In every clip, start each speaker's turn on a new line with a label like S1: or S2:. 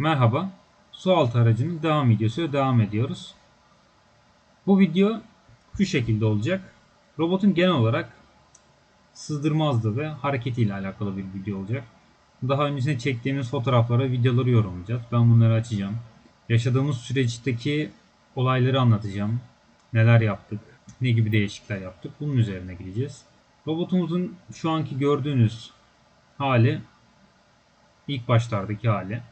S1: Merhaba. Sualtı aracının devam videosu devam ediyoruz. Bu video şu şekilde olacak. Robotun genel olarak sızdırma hızı ve hareketiyle alakalı bir video olacak. Daha öncesinde çektiğimiz fotoğrafları, videoları yorumlayacağız. Ben bunları açacağım. Yaşadığımız süreçteki olayları anlatacağım. Neler yaptık, ne gibi değişiklikler yaptık. Bunun üzerine gideceğiz. Robotumuzun şu anki gördüğünüz hali ilk başlardaki hali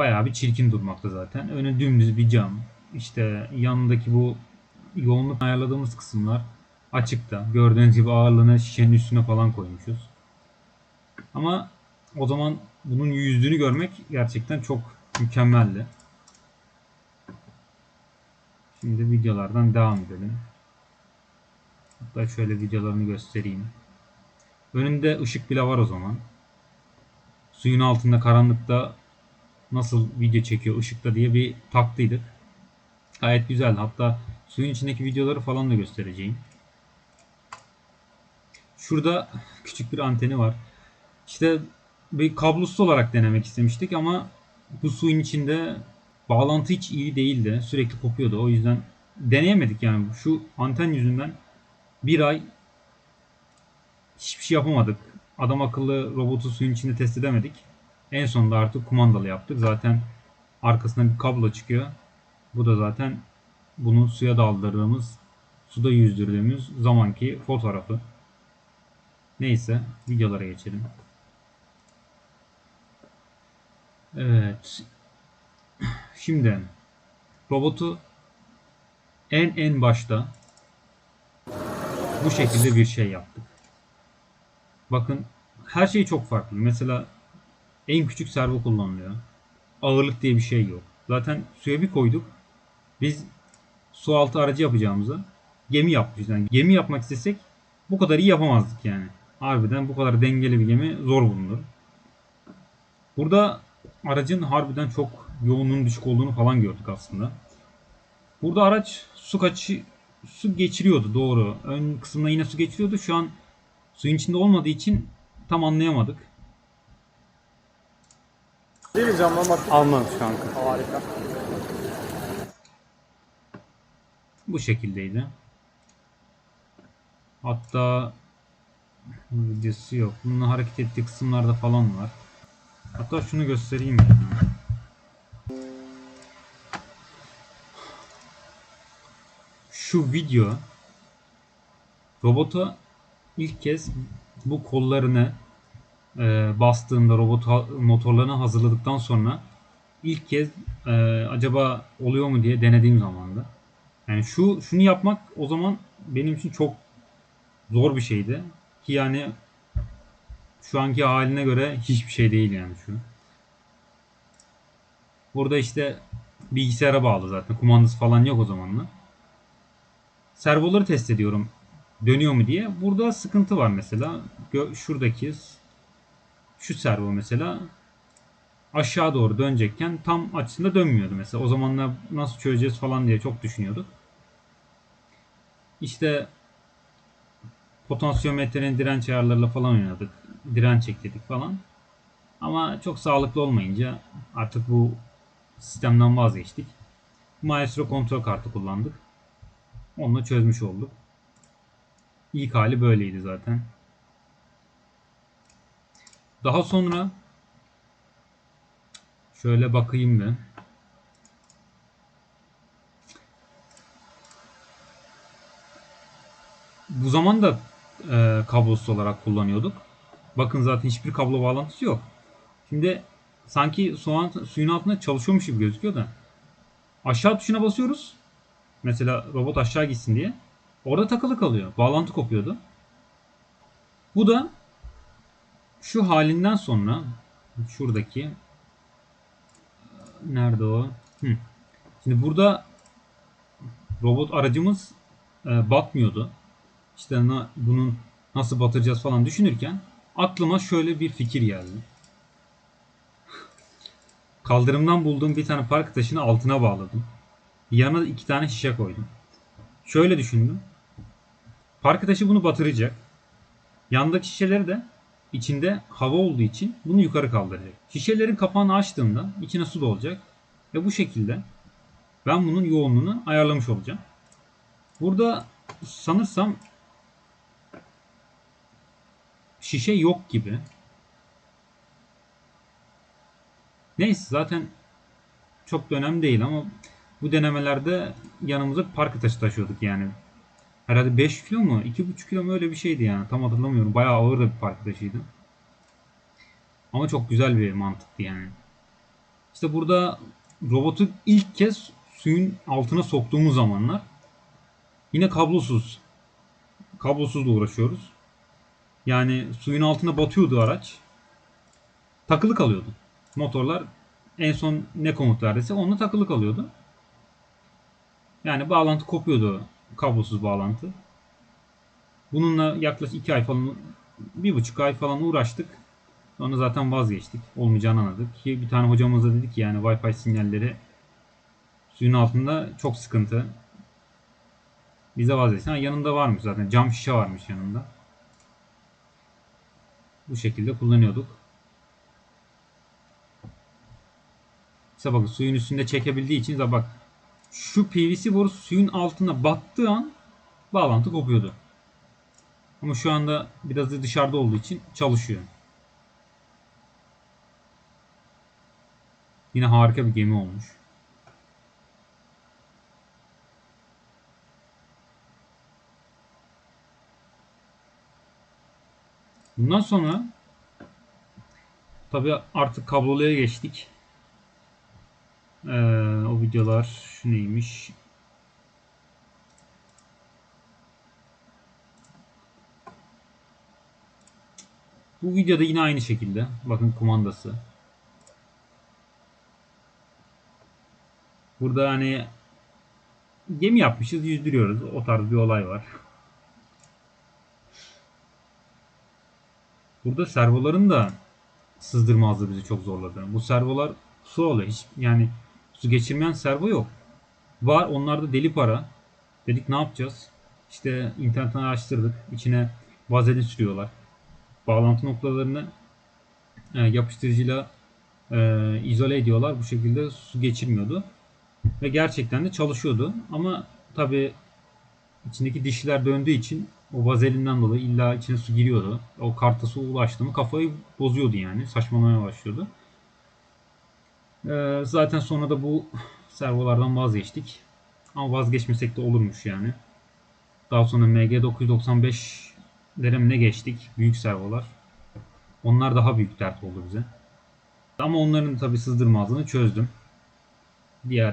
S1: bayağı bir çirkin durmakta zaten. Önü dümdüz bir cam. İşte yanındaki bu yoğunluk ayarladığımız kısımlar açıkta. Gördüğünüz gibi ağırlığını şişenin üstüne falan koymuşuz. Ama o zaman bunun yüzdüğünü görmek gerçekten çok mükemmeldi. Şimdi videolardan devam edelim. Hatta şöyle videolarını göstereyim. Önünde ışık bile var o zaman. Suyun altında karanlıkta nasıl video çekiyor ışıkta diye bir taktıydık. Gayet güzel. Hatta suyun içindeki videoları falan da göstereceğim. Şurada küçük bir anteni var. İşte bir kablosuz olarak denemek istemiştik ama bu suyun içinde bağlantı hiç iyi değildi. Sürekli kopuyordu. O yüzden deneyemedik yani. Şu anten yüzünden bir ay hiçbir şey yapamadık. Adam akıllı robotu suyun içinde test edemedik. En sonunda artık kumandalı yaptık. Zaten arkasına bir kablo çıkıyor. Bu da zaten bunu suya daldırdığımız, suda yüzdürdüğümüz zamanki fotoğrafı. Neyse videolara geçelim. Evet. Şimdi robotu en en başta bu şekilde bir şey yaptık. Bakın her şey çok farklı. Mesela en küçük servo kullanılıyor. Ağırlık diye bir şey yok. Zaten suya bir koyduk. Biz su altı aracı yapacağımızı gemi yapmışız. Yani gemi yapmak istesek bu kadar iyi yapamazdık yani. Harbiden bu kadar dengeli bir gemi zor bulunur. Burada aracın harbiden çok yoğunluğun düşük olduğunu falan gördük aslında. Burada araç su kaçı su geçiriyordu doğru. Ön kısımda yine su geçiriyordu. Şu an suyun içinde olmadığı için tam anlayamadık.
S2: Değil mi camlama?
S3: Almamış kanka.
S2: Harika.
S1: Bu şekildeydi. Hatta videosu yok. Bunun hareket ettiği kısımlarda falan var. Hatta şunu göstereyim ya. Şu video robota ilk kez bu kollarını e, bastığında robot ha- motorlarını hazırladıktan sonra ilk kez e, acaba oluyor mu diye denediğim zamanda. Yani şu şunu yapmak o zaman benim için çok zor bir şeydi. Ki yani şu anki haline göre hiçbir şey değil yani şu. Burada işte bilgisayara bağlı zaten. Kumandası falan yok o zamanla. Servoları test ediyorum. Dönüyor mu diye. Burada sıkıntı var mesela. Gö- şuradaki şu servo mesela aşağı doğru dönecekken tam açısında dönmüyordu mesela. O zamanlar nasıl çözeceğiz falan diye çok düşünüyorduk. İşte potansiyometrenin direnç ayarlarıyla falan oynadık. Direnç ekledik falan. Ama çok sağlıklı olmayınca artık bu sistemden vazgeçtik. Maestro kontrol kartı kullandık. Onunla çözmüş olduk. İlk hali böyleydi zaten. Daha sonra şöyle bakayım bir. Bu zaman da e, kablosuz olarak kullanıyorduk. Bakın zaten hiçbir kablo bağlantısı yok. Şimdi sanki soğan suyun altında çalışıyormuş gibi gözüküyor da. Aşağı tuşuna basıyoruz. Mesela robot aşağı gitsin diye. Orada takılı kalıyor. Bağlantı kopuyordu. Bu da şu halinden sonra şuradaki nerede o? Hı. Şimdi burada robot aracımız e, batmıyordu. İşte na, bunun nasıl batıracağız falan düşünürken aklıma şöyle bir fikir geldi. Kaldırımdan bulduğum bir tane park taşını altına bağladım. Yanına iki tane şişe koydum. Şöyle düşündüm. Park taşı bunu batıracak. Yandaki şişeleri de içinde hava olduğu için bunu yukarı kaldıracak. Şişelerin kapağını açtığımda içine su dolacak ve bu şekilde ben bunun yoğunluğunu ayarlamış olacağım. Burada sanırsam şişe yok gibi. Neyse zaten çok da önemli değil ama bu denemelerde yanımıza park taşı taşıyorduk yani. Herhalde 5 kilo mu 2,5 kilo mu öyle bir şeydi yani tam hatırlamıyorum. Bayağı ağır da bir park taşıydı. Ama çok güzel bir mantıktı yani. İşte burada robotu ilk kez suyun altına soktuğumuz zamanlar yine kablosuz kablosuzla uğraşıyoruz. Yani suyun altına batıyordu araç. Takılı kalıyordu. Motorlar en son ne komut verdiyse onunla takılı kalıyordu. Yani bağlantı kopuyordu. Kablosuz bağlantı. Bununla yaklaşık 2 ay falan, bir buçuk ay falan uğraştık. Sonra zaten vazgeçtik. Olmayacağını anladık. Ki bir tane hocamız da dedi ki yani Wi-Fi sinyalleri suyun altında çok sıkıntı. Bize vazgeçtik. Ha, yanında varmış zaten. Cam şişe varmış yanında. Bu şekilde kullanıyorduk. İşte bakın suyun üstünde çekebildiği için de bak şu PVC boru suyun altına battığı an bağlantı kopuyordu. Ama şu anda biraz da dışarıda olduğu için çalışıyor. Yine harika bir gemi olmuş. Bundan sonra tabii artık kabloluya geçtik. Ee, o videolar şu neymiş? Bu videoda yine aynı şekilde. Bakın kumandası. Burada hani gemi yapmışız yüzdürüyoruz. O tarz bir olay var. Burada servoların da sızdırmazlığı bizi çok zorladı. Bu servolar su oluyor. Hiç, yani geçirmeyen servo yok. Var onlarda deli para. Dedik ne yapacağız? İşte internetten araştırdık. İçine vazelin sürüyorlar. Bağlantı noktalarını e, yapıştırıcıyla e, izole ediyorlar. Bu şekilde su geçirmiyordu. Ve gerçekten de çalışıyordu. Ama tabi içindeki dişler döndüğü için o vazelinden dolayı illa içine su giriyordu. O karta su ulaştı mı kafayı bozuyordu yani. Saçmalamaya başlıyordu. Ee, zaten sonra da bu servolardan vazgeçtik. Ama vazgeçmesek de olurmuş yani. Daha sonra MG995'lere mi ne geçtik? Büyük servolar. Onlar daha büyük dert oldu bize. Ama onların tabi sızdırmazlığını çözdüm. Diğer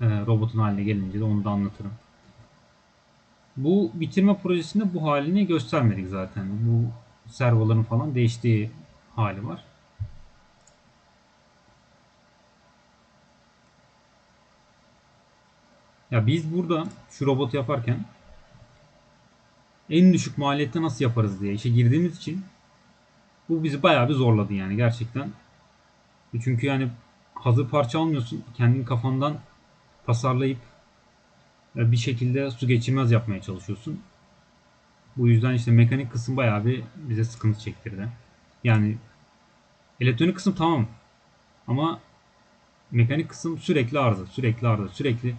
S1: e, robotun haline gelince de onu da anlatırım. Bu bitirme projesinde bu halini göstermedik zaten. Bu servoların falan değiştiği hali var. Ya biz burada şu robotu yaparken en düşük maliyette nasıl yaparız diye işe girdiğimiz için bu bizi bayağı bir zorladı yani gerçekten. Çünkü yani hazır parça almıyorsun. Kendin kafandan tasarlayıp bir şekilde su geçirmez yapmaya çalışıyorsun. Bu yüzden işte mekanik kısım bayağı bir bize sıkıntı çektirdi. Yani elektronik kısım tamam. Ama mekanik kısım sürekli arıza, sürekli arıza, sürekli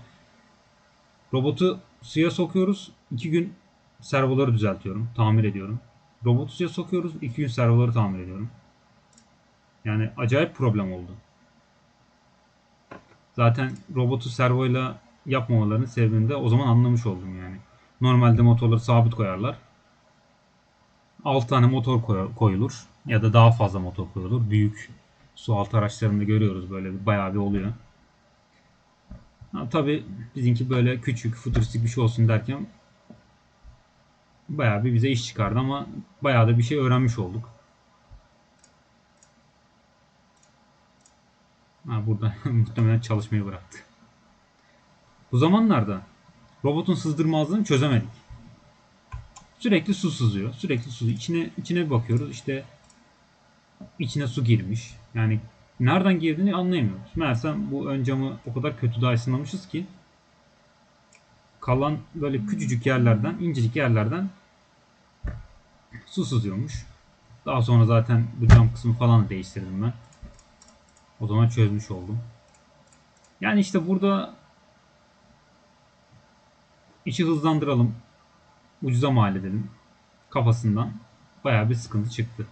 S1: robotu suya sokuyoruz. iki gün servoları düzeltiyorum, tamir ediyorum. Robotu suya sokuyoruz, iki gün servoları tamir ediyorum. Yani acayip problem oldu. Zaten robotu servoyla yapmamalarının sebebini de o zaman anlamış oldum yani. Normalde motorları sabit koyarlar. 6 tane motor koyulur ya da daha fazla motor koyulur. Büyük su altı araçlarında görüyoruz böyle bir bayağı bir oluyor. Ha, tabii bizimki böyle küçük futuristik bir şey olsun derken bayağı bir bize iş çıkardı ama bayağı da bir şey öğrenmiş olduk. Ha, burada muhtemelen çalışmayı bıraktı. Bu zamanlarda robotun sızdırmazlığını çözemedik. Sürekli su sızıyor. Sürekli su. İçine, içine bakıyoruz. İşte içine su girmiş. Yani nereden girdiğini anlayamıyoruz. Meğersem bu ön camı o kadar kötü Dyson'lamışız ki kalan böyle küçücük yerlerden, incecik yerlerden su sızıyormuş. Daha sonra zaten bu cam kısmı falan değiştirdim ben. O zaman çözmüş oldum. Yani işte burada işi hızlandıralım. Ucuza mal edelim. Kafasından bayağı bir sıkıntı çıktı.